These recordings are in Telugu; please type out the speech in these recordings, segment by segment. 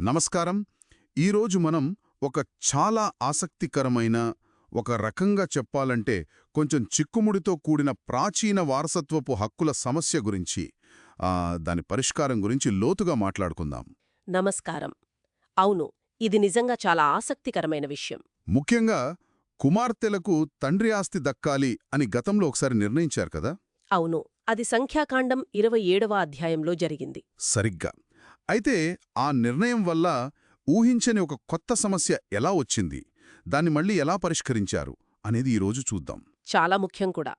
నమస్కారం. ఈరోజు మనం ఒక చాలా ఆసక్తికరమైన ఒక రకంగా చెప్పాలంటే కొంచెం చిక్కుముడితో కూడిన ప్రాచీన వారసత్వపు హక్కుల సమస్య గురించి దాని పరిష్కారం గురించి లోతుగా మాట్లాడుకుందాం. నమస్కారం. అవును ఇది నిజంగా చాలా ఆసక్తికరమైన విషయం. ముఖ్యంగా కుమార్తెలకు తండ్రి ఆస్తి దక్కాలి అని గతంలో ఒకసారి నిర్ణయించారు కదా? అవును అది సంఖ్యాకాండం ఇరవై ఏడవ అధ్యాయంలో జరిగింది. సరిగ్గా. అయితే ఆ నిర్ణయం వల్ల ఊహించని ఒక కొత్త సమస్య ఎలా వచ్చింది? దాన్ని మళ్ళీ ఎలా పరిష్కరించారు? అనేది ఈరోజు చూద్దాం. చాలా ముఖ్యం కూడా.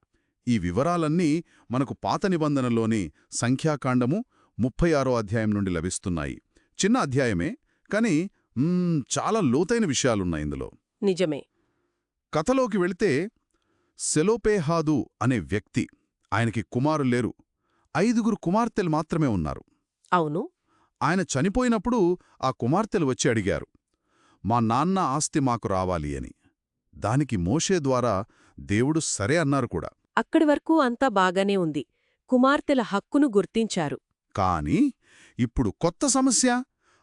ఈ వివరాలన్నీ మనకు పాత నిబంధనలోని సంఖ్యాకాండము ముప్పై ఆరో అధ్యాయం నుండి లభిస్తున్నాయి. చిన్న అధ్యాయమే కానీ చాలా లోతైన విషయాలున్నాయి ఇందులో. నిజమే. కథలోకి వెళితే సెలోపేహాదు అనే వ్యక్తి ఆయనకి కుమారు లేరు. ఐదుగురు కుమార్తెలు మాత్రమే ఉన్నారు. అవును. ఆయన చనిపోయినప్పుడు ఆ కుమార్తెలు వచ్చి అడిగారు మా నాన్న ఆస్తి మాకు రావాలి అని. దానికి మోషే ద్వారా దేవుడు సరే అన్నారు కూడా. అక్కడి వరకు అంతా బాగానే ఉంది. కుమార్తెల హక్కును గుర్తించారు. కాని ఇప్పుడు కొత్త సమస్య.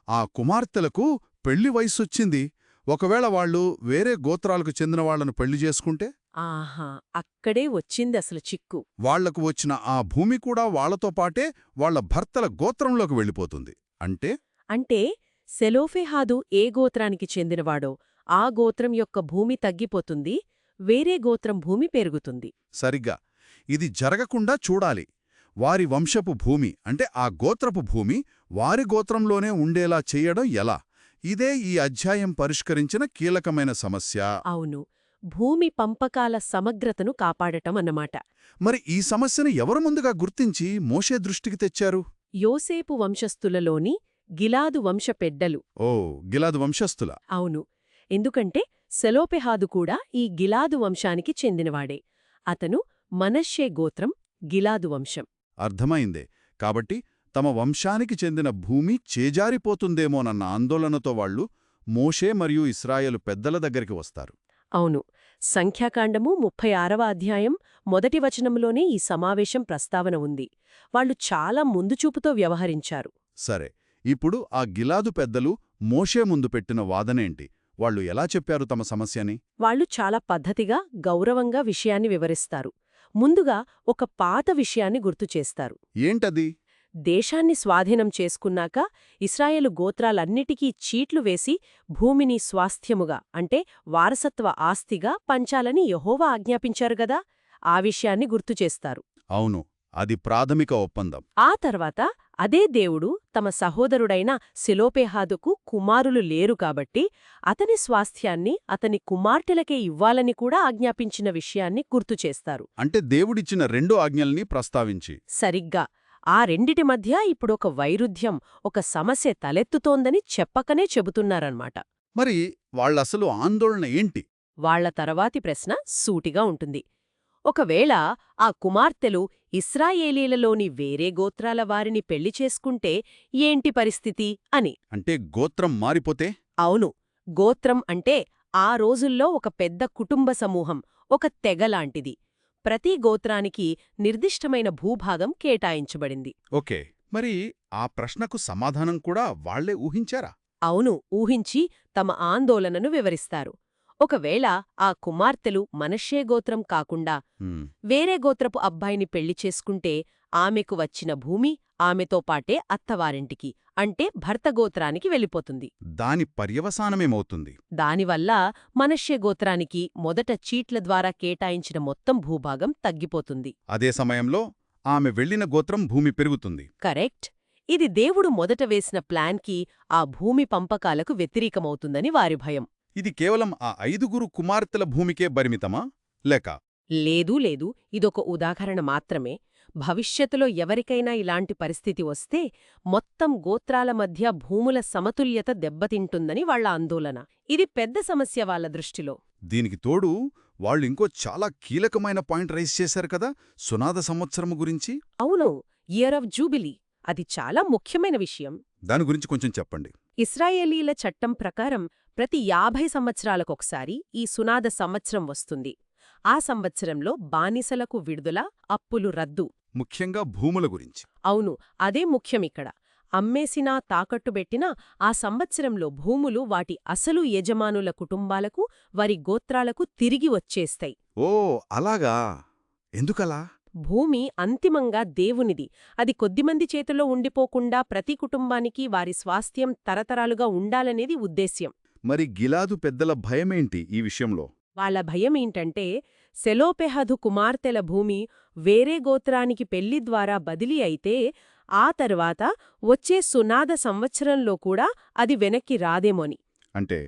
ఆ కుమార్తెలకు పెళ్ళి వయసొచ్చింది. ఒకవేళ వాళ్ళు వేరే గోత్రాలకు చెందిన వాళ్ళను పెళ్ళి చేసుకుంటే? ఆహా అక్కడే వచ్చింది అసలు చిక్కు. వాళ్ళకు వచ్చిన ఆ భూమి కూడా వాళ్ళతో పాటే వాళ్ళ భర్తల గోత్రంలోకి వెళ్ళిపోతుంది. అంటే? అంటే సెలోఫెహాదు ఏ గోత్రానికి చెందినవాడో ఆ గోత్రం యొక్క భూమి తగ్గిపోతుంది వేరే గోత్రం భూమి పెరుగుతుంది. సరిగ్గా. ఇది జరగకుండా చూడాలి. వారి వంశపు భూమి అంటే ఆ గోత్రపు భూమి వారి గోత్రంలోనే ఉండేలా చెయ్యడం ఎలా? ఇదే ఈ అధ్యాయం పరిష్కరించిన కీలకమైన సమస్య. అవును. భూమి పంపకాల సమగ్రతను కాపాడటం అన్నమాట. మరి ఈ సమస్యను ఎవరు ముందుగా గుర్తించి మోషే దృష్టికి తెచ్చారు? యోసేపు వంశస్థులలోని గిలాదు వంశ పెడ్డలు ఓ గిలాదు వంశస్థుల. అవును. ఎందుకంటే సెలోపెహాదు కూడా ఈ గిలాదు వంశానికి చెందినవాడే. అతను మనశ్శే గోత్రం గిలాదు వంశం. అర్థమైందే. కాబట్టి తమ వంశానికి చెందిన భూమి చేజారిపోతుందేమోనన్న ఆందోళనతో వాళ్ళు మోషే మరియు ఇస్రాయేలు పెద్దల దగ్గరికి వస్తారు. అవును. సంఖ్యాకాండము ముప్పై ఆరవ అధ్యాయం మొదటి వచనంలోనే ఈ సమావేశం ప్రస్తావన ఉంది. వాళ్ళు చాలా ముందుచూపుతో వ్యవహరించారు. సరే ఇప్పుడు ఆ గిలాదు పెద్దలు మోషే ముందు పెట్టిన వాదనేంటి వాళ్ళు ఎలా చెప్పారు తమ సమస్యని? వాళ్ళు చాలా పద్ధతిగా గౌరవంగా విషయాన్ని వివరిస్తారు. ముందుగా ఒక పాత విషయాన్ని గుర్తుచేస్తారు ఏంటది? దేశాన్ని స్వాధీనం చేసుకున్నాక ఇస్రాయేలు గోత్రాలన్నిటికీ చీట్లు వేసి భూమిని స్వాస్థ్యముగా అంటే వారసత్వ ఆస్తిగా పంచాలని యెహోవా ఆజ్ఞాపించారు గదా? ఆ విషయాన్ని గుర్తుచేస్తారు అవును అది ప్రాథమిక ఒప్పందం. ఆ తర్వాత అదే దేవుడు తమ సహోదరుడైన శిలోపేహాదుకు కుమారులు లేరు కాబట్టి అతని స్వాస్థ్యాన్ని అతని కుమార్తెలకే ఇవ్వాలని కూడా ఆజ్ఞాపించిన విషయాన్ని గుర్తుచేస్తారు అంటే దేవుడిచ్చిన రెండు ఆజ్ఞల్ని ప్రస్తావించి. సరిగ్గా ఆ రెండిటి మధ్య ఇప్పుడొక వైరుధ్యం ఒక సమస్య తలెత్తుతోందని చెప్పకనే చెబుతున్నారన్నమాట మరి వాళ్ళసలు ఆందోళన ఏంటి? వాళ్ళ తర్వాతి ప్రశ్న సూటిగా ఉంటుంది. ఒకవేళ ఆ కుమార్తెలు ఇస్రాయేలీలలోని వేరే గోత్రాల వారిని పెళ్ళి చేసుకుంటే ఏంటి పరిస్థితి అని? అంటే గోత్రం మారిపోతే? అవును. గోత్రం అంటే ఆ రోజుల్లో ఒక పెద్ద కుటుంబ సమూహం ఒక తెగలాంటిది ప్రతి గోత్రానికి నిర్దిష్టమైన భూభాగం కేటాయించబడింది. ఓకే మరి ఆ ప్రశ్నకు సమాధానం కూడా వాళ్ళే ఊహించారా? అవును ఊహించి తమ ఆందోళనను వివరిస్తారు. ఒకవేళ ఆ కుమార్తెలు మనశ్శే గోత్రం కాకుండా వేరే గోత్రపు అబ్బాయిని పెళ్ళి చేసుకుంటే ఆమెకు వచ్చిన భూమి ఆమెతో పాటే అత్తవారింటికి అంటే భర్త గోత్రానికి వెళ్ళిపోతుంది. దాని పర్యవసానమేమవుతుంది? దానివల్ల మనశ్శే గోత్రానికి మొదట చీట్ల ద్వారా కేటాయించిన మొత్తం భూభాగం తగ్గిపోతుంది. అదే సమయంలో ఆమె వెళ్ళిన గోత్రం భూమి పెరుగుతుంది. కరెక్ట్. ఇది దేవుడు మొదట వేసిన ప్లాన్కి ఆ భూమి పంపకాలకు వ్యతిరేకమవుతుందని వారి భయం. ఇది కేవలం ఆ ఐదుగురు కుమార్తెల భూమికే పరిమితమా? లేక లేదు లేదు. ఇదొక ఉదాహరణ మాత్రమే. భవిష్యత్తులో ఎవరికైనా ఇలాంటి పరిస్థితి వస్తే మొత్తం గోత్రాల మధ్య భూముల సమతుల్యత దెబ్బతింటుందని వాళ్ళ ఆందోళన. ఇది పెద్ద సమస్య వాళ్ళ దృష్టిలో. దీనికి తోడు వాళ్ళు ఇంకో చాలా కీలకమైన పాయింట్ రైజ్ చేశారు కదా సునాద సంవత్సరము గురించి? అవును ఇయర్ ఆఫ్ జూబిలీ. అది చాలా ముఖ్యమైన విషయం. దాని గురించి కొంచెం చెప్పండి. ఇస్రాయేలీల చట్టం ప్రకారం ప్రతి యాభై సంవత్సరాలకొకసారి ఈ సునాద సంవత్సరం వస్తుంది. ఆ సంవత్సరంలో బానిసలకు విడుదల అప్పులు రద్దు. ముఖ్యంగా భూముల గురించి. అవును అదే ముఖ్యమిక్కడ అమ్మేసినా తాకట్టుబెట్టినా ఆ సంవత్సరంలో భూములు వాటి అసలు యజమానుల కుటుంబాలకు వారి గోత్రాలకు తిరిగి వచ్చేస్తాయి. ఓ అలాగా? ఎందుకలా? భూమి అంతిమంగా దేవునిది. అది కొద్దిమంది చేతిలో ఉండిపోకుండా ప్రతి కుటుంబానికి వారి స్వాస్థ్యం తరతరాలుగా ఉండాలనేది ఉద్దేశ్యం. మరి గిలాదు పెద్దల భయమేంటి ఈ విషయంలో? వాళ్ళ భయమేంటంటే సెలోపెహదు కుమార్తెల భూమి వేరే గోత్రానికి పెళ్ళి ద్వారా బదిలీ అయితే ఆ తర్వాత వచ్చే సునాద సంవత్సరంలో కూడా అది వెనక్కి రాదేమోని. అంటే?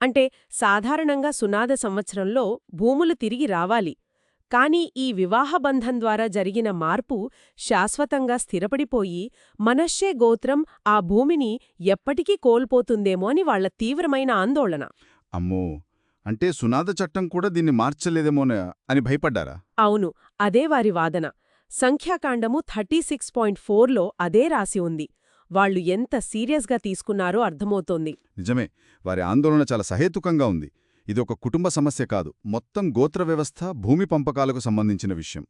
అంటే సాధారణంగా సునాద సంవత్సరంలో భూములు తిరిగి రావాలి. కాని ఈ వివాహబంధం ద్వారా జరిగిన మార్పు శాశ్వతంగా స్థిరపడిపోయి మనశ్శే గోత్రం ఆ భూమిని ఎప్పటికీ కోల్పోతుందేమో అని వాళ్ళ తీవ్రమైన ఆందోళన. అమ్మో! అంటే సునాద చట్టం కూడా దీన్ని మార్చలేదేమోన అని భయపడ్డారా? అవును అదే వారి వాదన. సంఖ్యాకాండము థర్టీ సిక్స్ పాయింట్ ఫోర్లో అదే రాసి ఉంది. వాళ్ళు ఎంత సీరియస్గా తీసుకున్నారో అర్థమవుతోంది. నిజమే వారి ఆందోళన చాలా సహేతుకంగా ఉంది. ఇది ఒక కుటుంబ సమస్య కాదు మొత్తం గోత్ర వ్యవస్థ భూమి పంపకాలకు సంబంధించిన విషయం.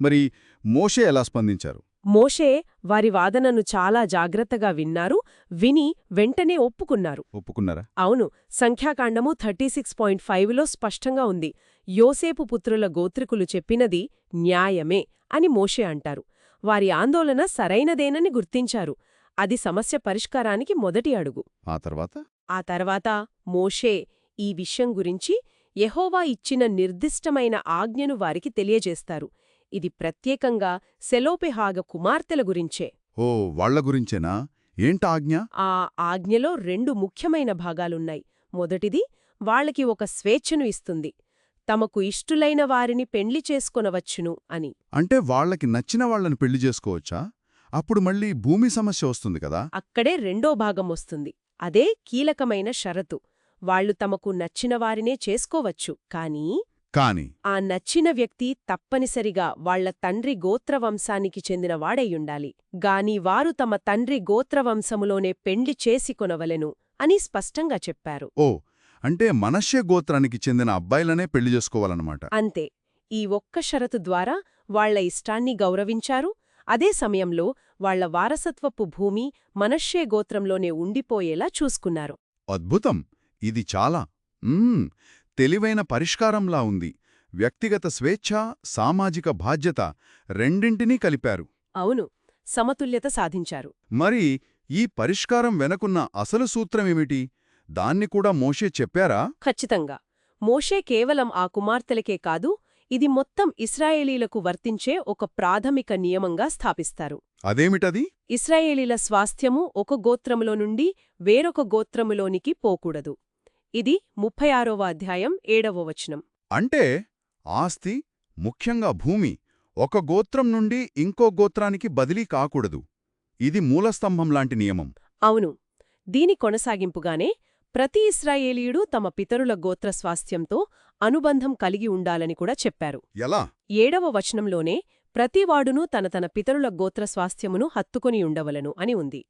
మరి మోషే ఎలా స్పందించారు? మోషే వారి వాదనను చాలా జాగ్రత్తగా విన్నారు విని వెంటనే ఒప్పుకున్నారు. ఒప్పుకున్నారా? అవును సంఖ్యాకాండము థర్టీ సిక్స్ పాయింట్ ఫైవ్లో స్పష్టంగా ఉంది. యోసేపు పుత్రుల గోత్రికులు చెప్పినది న్యాయమే అని మోషే అంటారు. వారి ఆందోళన సరైనదేనని గుర్తించారు. అది సమస్య పరిష్కారానికి మొదటి అడుగు. ఆ తర్వాత? ఆ తర్వాత మోషే ఈ విషయం గురించి యెహోవా ఇచ్చిన నిర్దిష్టమైన ఆజ్ఞను వారికి తెలియజేస్తారు. ఇది ప్రత్యేకంగా సెలోపెహాగ కుమార్తెల గురించే. ఓ వాళ్ళ గురించేనా? ఏంట ఆజ్ఞ? ఆ ఆజ్ఞలో రెండు ముఖ్యమైన భాగాలున్నాయి. మొదటిది వాళ్ళకి ఒక స్వేచ్ఛను ఇస్తుంది. తమకు ఇష్టులైన వారిని పెండ్లి చేసుకొనవచ్చును అని. అంటే వాళ్ళకి నచ్చిన వాళ్ళని పెళ్ళి చేసుకోవచ్చా? అప్పుడు మళ్ళీ భూమి సమస్య వస్తుంది కదా? అక్కడే రెండో భాగం వస్తుంది. అదే కీలకమైన షరతు. వాళ్ళు తమకు నచ్చిన వారినే చేసుకోవచ్చు. కానీ కాని ఆ నచ్చిన వ్యక్తి తప్పనిసరిగా వాళ్ళ తండ్రి గోత్రవంశానికి చెందినవాడయ్యుండాలి గాని వారు తమ తండ్రి గోత్రవంశములోనే పెండ్లి చేసి కొనవలెను అని స్పష్టంగా చెప్పారు. ఓ అంటే మనశ్శే గోత్రానికి చెందిన అబ్బాయిలనే పెళ్ళి చేసుకోవాలన్నమాట. అంతే. ఈ ఒక్క షరతు ద్వారా వాళ్ళ ఇష్టాన్ని గౌరవించారు. అదే సమయంలో వాళ్ళ వారసత్వపు భూమి మనశ్శే గోత్రంలోనే ఉండిపోయేలా చూసుకున్నారు. అద్భుతం! ఇది చాలా. తెలివైన పరిష్కారంలా ఉంది. వ్యక్తిగత స్వేచ్ఛ సామాజిక బాధ్యత రెండింటినీ కలిపారు. అవును సమతుల్యత సాధించారు. మరి ఈ పరిష్కారం వెనకున్న అసలు సూత్రమేమిటి? దాన్ని కూడా మోషే చెప్పారా? ఖచ్చితంగా. మోషే కేవలం ఆ కుమార్తెలకే కాదు ఇది మొత్తం ఇస్రాయేలీలకు వర్తించే ఒక ప్రాథమిక నియమంగా స్థాపిస్తారు. అదేమిటది? ఇస్రాయేలీల స్వాస్థ్యము ఒక గోత్రములో నుండి వేరొక గోత్రములోనికి పోకూడదు. ఇది ముప్పై ఆరవ అధ్యాయం ఏడవ వచనం. అంటే ఆస్తి ముఖ్యంగా భూమి ఒక గోత్రం నుండి ఇంకో గోత్రానికి బదిలీ కాకూడదు. ఇది మూలస్తంభంలాంటి నియమం. అవును. దీని కొనసాగింపుగానే ప్రతి ఇస్రాయేలీయుడు తమ పితరుల గోత్ర స్వాస్థ్యంతో అనుబంధం కలిగి ఉండాలని కూడా చెప్పారు. ఎలా? ఏడవ వచనంలోనే ప్రతివాడునూ తన తన పితరుల గోత్ర స్వాస్థ్యమును హత్తుకొని ఉండవలను అని ఉంది.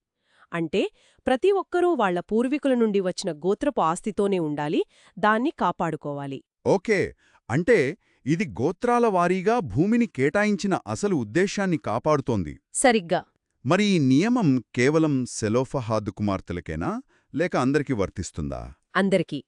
అంటే ప్రతి ఒక్కరూ వాళ్ళ పూర్వీకుల నుండి వచ్చిన గోత్రపు ఆస్తితోనే ఉండాలి దాన్ని కాపాడుకోవాలి. ఓకే. అంటే ఇది గోత్రాల వారీగా భూమిని కేటాయించిన అసలు ఉద్దేశాన్ని కాపాడుతోంది. సరిగ్గా. మరి ఈ నియమం కేవలం సెలోఫహాద్ కుమార్తెలకేనా లేక అందరికీ వర్తిస్తుందా? అందరికీ.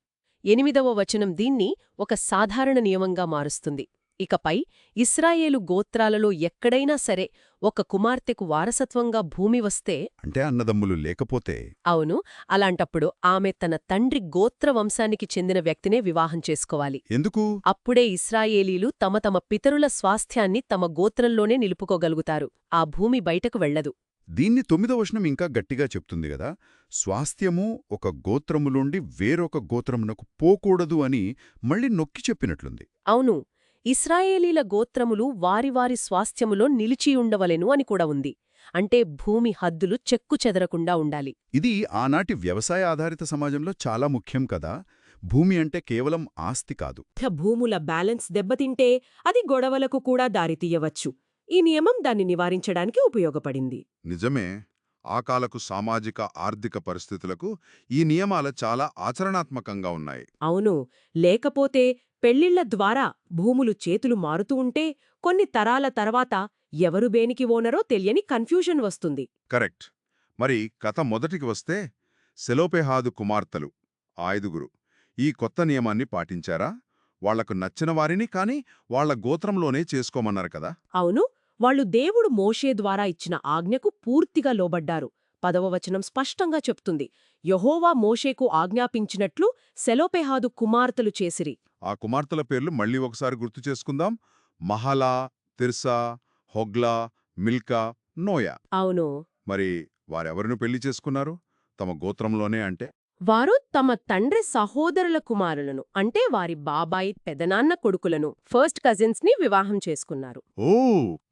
ఎనిమిదవ వచనం దీన్ని ఒక సాధారణ నియమంగా మారుస్తుంది. ఇకపై ఇస్రాయేలు గోత్రాలలో ఎక్కడైనా సరే ఒక కుమార్తెకు వారసత్వంగా భూమి వస్తే అంటే అన్నదమ్ములు లేకపోతే? అవును అలాంటప్పుడు ఆమె తన తండ్రి గోత్ర వంశానికి చెందిన వ్యక్తినే వివాహం చేసుకోవాలి. ఎందుకు? అప్పుడే ఇస్రాయేలీలు తమ తమ పితరుల స్వాస్థ్యాన్ని తమ గోత్రంలోనే నిలుపుకోగలుగుతారు. ఆ భూమి బయటకు వెళ్ళదు దీన్ని తొమ్మిదో వచనం ఇంకా గట్టిగా చెప్తుంది గదా స్వాస్థ్యము ఒక గోత్రములుండి వేరొక గోత్రమునకు పోకూడదు అని మళ్ళీ నొక్కి చెప్పినట్లుంది. అవును ఇస్రాయేలీల గోత్రములు వారి వారి స్వాస్థ్యములో నిలిచియుండవలెను అని కూడా ఉంది. అంటే భూమి హద్దులు చెక్కు చెదరకుండా ఉండాలి. ఇది ఆనాటి వ్యవసాయ ఆధారిత సమాజంలో చాలా ముఖ్యం కదా. భూమి అంటే కేవలం ఆస్తి కాదు. భూముల బ్యాలెన్స్ దెబ్బతింటే అది గొడవలకు కూడా దారితీయవచ్చు ఈ నియమం దాన్ని నివారించడానికి ఉపయోగపడింది. నిజమే. ఆ కాలకు సామాజిక ఆర్థిక పరిస్థితులకు ఈ నియమాలు చాలా ఆచరణాత్మకంగా ఉన్నాయి. అవును. లేకపోతే పెళ్ళిళ్ళ ద్వారా భూములు చేతులు మారుతూ ఉంటే కొన్ని తరాల తర్వాత ఎవరు బేనికి ఓనరో తెలియని కన్ఫ్యూజన్ వస్తుంది. కరెక్ట్. మరి కథ మొదటికి వస్తే సెలోపెహాదు కుమార్తెలు ఐదుగురు. ఈ కొత్త నియమాన్ని పాటించారా? వాళ్ళకు నచ్చిన వారిని కాని వాళ్ళ గోత్రంలోనే చేసుకోమన్నారు కదా? అవును. వాళ్ళు దేవుడు మోషే ద్వారా ఇచ్చిన ఆజ్ఞకు పూర్తిగా లోబడ్డారు. పదవ వచనం స్పష్టంగా చెప్తుంది. యహోవా మోషేకు ఆజ్ఞాపించినట్లు సెలోపెహాదు కుమార్తెలు చేసిరి. ఆ కుమార్తెల పేర్లు మళ్ళీ ఒకసారి గుర్తు చేసుకుందాం. Mahlah Tirzah Hoglah Milcah Noah. అవును. మరి వారెవరిని పెళ్ళి చేసుకున్నారు? తమ గోత్రంలోనే అంటే? వారు తమ తండ్రి సహోదరుల కుమారులను అంటే వారి బాబాయి పెదనాన్న కొడుకులను ఫస్ట్ కజిన్స్ని వివాహం చేసుకున్నారు. ఓ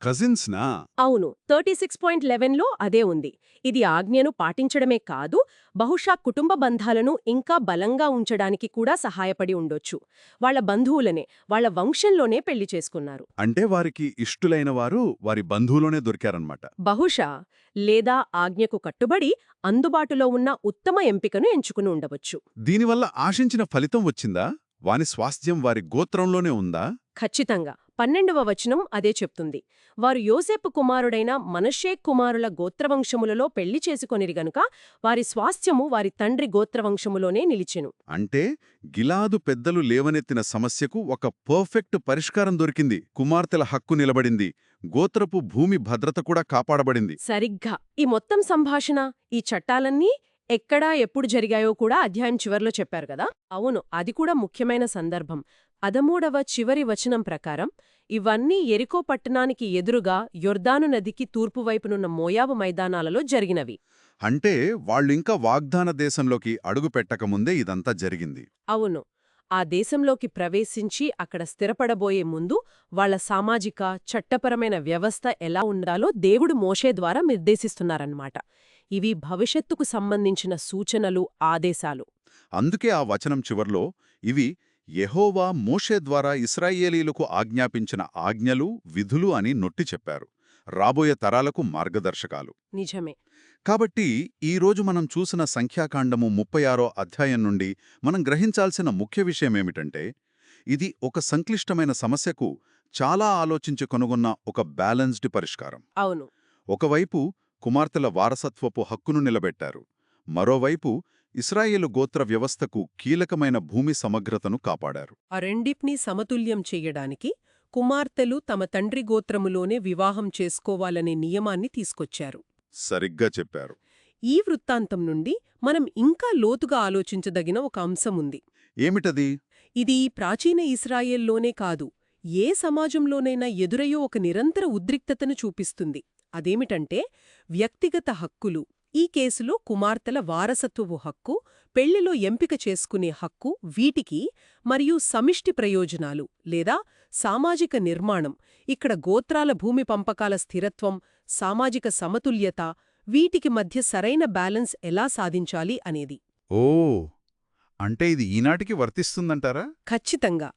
కజిన్స్నా? అవును థర్టీ సిక్స్ పాయింట్ లెవెన్లో అదే ఉంది. ఇది ఆజ్ఞను పాటించడమే కాదు బహుశా కుటుంబ బంధాలను ఇంకా బలంగా ఉంచడానికి కూడా సహాయపడి ఉండొచ్చు. వాళ్ళ బంధువులనే వాళ్ళ వంశంలోనే పెళ్ళి చేసుకున్నారు. అంటే వారికి ఇష్టులైన వారు వారి బంధువులోనే దొరికారన్నమాట. బహుశా లేదా ఆజ్ఞకు కట్టుబడి అందుబాటులో ఉన్న ఉత్తమ ఎంపికను ఎంచుకుని ఉండవచ్చు. దీనివల్ల ఆశించిన ఫలితం వచ్చిందా? వాని స్వాస్థ్యం వారి గోత్రంలోనే ఉందా? ఖచ్చితంగా. పన్నెండవ వచనం అదే చెప్తుంది. వారు యోసేపు కుమారుడైన మనషే కుమారుల గోత్రవంశములలో పెళ్ళి చేసుకొనిరి గనుక వారి స్వాస్థ్యము వారి తండ్రి గోత్రవంశములోనే నిలిచెను. అంటే గిలాదు పెద్దలు లేవనెత్తిన సమస్యకు ఒక పర్ఫెక్ట్ పరిష్కారం దొరికింది. కుమార్తెల హక్కు నిలబడింది. గోత్రపు భూమి భద్రత కూడా కాపాడబడింది. సరిగ్గా. ఈ మొత్తం సంభాషణ ఈ చట్టాలన్నీ ఎక్కడా ఎప్పుడు జరిగాయో కూడా అధ్యాయం చివర్లో చెప్పారు కదా? అవును అది కూడా ముఖ్యమైన సందర్భం. పదమూడవ చివరి వచనం ప్రకారం ఇవన్నీ ఎరికో పట్టణానికి ఎదురుగా యొర్దాను నదికి తూర్పువైపునున్న మోయాబు మైదానాలలో జరిగినవి. అంటే వాళ్ళింకా వాగ్దాన దేశంలోకి అడుగు పెట్టకముందే ఇదంతా జరిగింది. అవును. ఆ దేశంలోకి ప్రవేశించి అక్కడ స్థిరపడబోయే ముందు వాళ్ళ సామాజిక చట్టపరమైన వ్యవస్థ ఎలా ఉండాలో దేవుడు మోషే ద్వారా నిర్దేశిస్తున్నారన్నమాట. ఇవి భవిష్యత్తుకు సంబంధించిన సూచనలు ఆదేశాలు. అందుకే ఆ వచనం చివర్లో ఇవి యెహోవా మోషే ద్వారా ఇస్రాయేలీలకు ఆజ్ఞాపించిన ఆజ్ఞలు విధులు అని నొట్టి చెప్పారు. రాబోయే తరాలకు మార్గదర్శకాలు. నిజమే. కాబట్టి ఈరోజు మనం చూసిన సంఖ్యాకాండము ముప్పై ఆరో అధ్యాయం నుండి మనం గ్రహించాల్సిన ముఖ్య విషయమేమిటంటే ఇది ఒక సంక్లిష్టమైన సమస్యకు చాలా ఆలోచించి కనుగొన్న ఒక బ్యాలెన్స్డ్ పరిష్కారం. అవును. ఒకవైపు కుమార్తెల వారసత్వపు హక్కును నిలబెట్టారు. మరోవైపు ఇస్రాయేలు గోత్ర వ్యవస్థకు కీలకమైన భూమి సమగ్రతను కాపాడారు. ఆ రెండిప్ని సమతుల్యం చెయ్యడానికి కుమార్తెలు తమ తండ్రి గోత్రములోనే వివాహం చేసుకోవాలనే నియమాన్ని తీసుకొచ్చారు. సరిగ్గా చెప్పారు. ఈ వృత్తాంతం నుండి మనం ఇంకా లోతుగా ఆలోచించదగిన ఒక అంశముంది ఏమిటది? ఇది ప్రాచీన ఇస్రాయేల్లోనే కాదు ఏ సమాజంలోనైనా ఎదురయ్యో ఒక నిరంతర ఉద్రిక్తతను చూపిస్తుంది. అదేమిటంటే వ్యక్తిగత హక్కులు. ఈ కేసులో కుమార్తెల వారసత్వపు హక్కు పెళ్ళిలో ఎంపిక చేసుకునే హక్కు వీటికి మరియు సమిష్టి ప్రయోజనాలు లేదా సామాజిక నిర్మాణం ఇక్కడ గోత్రాల భూమి పంపకాల స్థిరత్వం సామాజిక సమతుల్యత వీటికి మధ్య సరైన బ్యాలెన్స్ ఎలా సాధించాలి అనేది. ఓ! అంటే ఇది ఈనాటికి వర్తిస్తుందంటారా? ఖచ్చితంగా.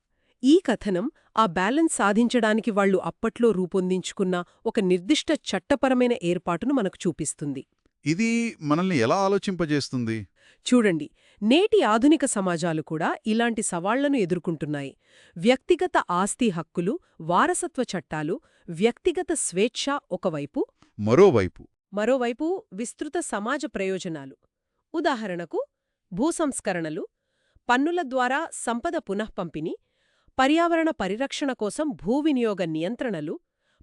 ఈ కథనం ఆ బ్యాలెన్స్ సాధించడానికి వాళ్ళు అప్పట్లో రూపొందించుకున్న ఒక నిర్దిష్ట చట్టపరమైన ఏర్పాటును మనకు చూపిస్తుంది. ఇది మనల్ని ఎలా ఆలోచింపజేస్తుంది? చూడండి నేటి ఆధునిక సమాజాలు కూడా ఇలాంటి సవాళ్ళను ఎదుర్కొంటున్నాయి. వ్యక్తిగత ఆస్తి హక్కులు వారసత్వ చట్టాలు వ్యక్తిగత స్వేచ్ఛ ఒకవైపు మరోవైపు. మరోవైపు విస్తృత సమాజ ప్రయోజనాలు. ఉదాహరణకు భూసంస్కరణలు పన్నుల ద్వారా సంపద పునఃపంపిణీ పర్యావరణ పరిరక్షణ కోసం భూ వినియోగ నియంత్రణలు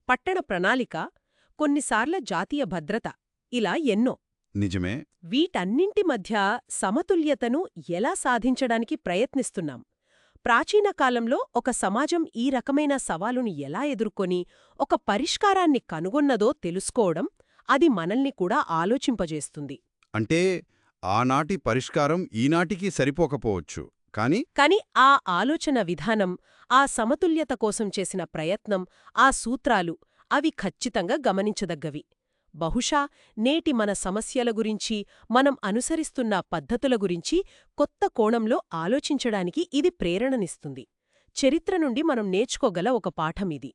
పట్టణ ప్రణాళిక కొన్నిసార్ల జాతీయ భద్రత ఇలా ఎన్నో. నిజమే. వీటన్నింటి మధ్య సమతుల్యతను ఎలా సాధించడానికి ప్రయత్నిస్తున్నాం? ప్రాచీన కాలంలో ఒక సమాజం ఈ రకమైన సవాలును ఎలా ఎదుర్కొని ఒక పరిష్కారాన్ని కనుగొన్నదో తెలుసుకోవడం అది మనల్ని కూడా ఆలోచింపజేస్తుంది. అంటే ఆనాటి పరిష్కారం ఈనాటికి సరిపోకపోవచ్చు. కాని కాని ఆ ఆలోచన విధానం ఆ సమతుల్యత కోసం చేసిన ప్రయత్నం ఆ సూత్రాలు అవి ఖచ్చితంగా గమనించదగ్గవి. బహుశా నేటి మన సమస్యల గురించి మనం అనుసరిస్తున్న పద్ధతుల గురించి కొత్త కోణంలో ఆలోచించడానికి ఇది ప్రేరణనిస్తుంది. చరిత్ర నుండి మనం నేర్చుకోగల ఒక పాఠమిది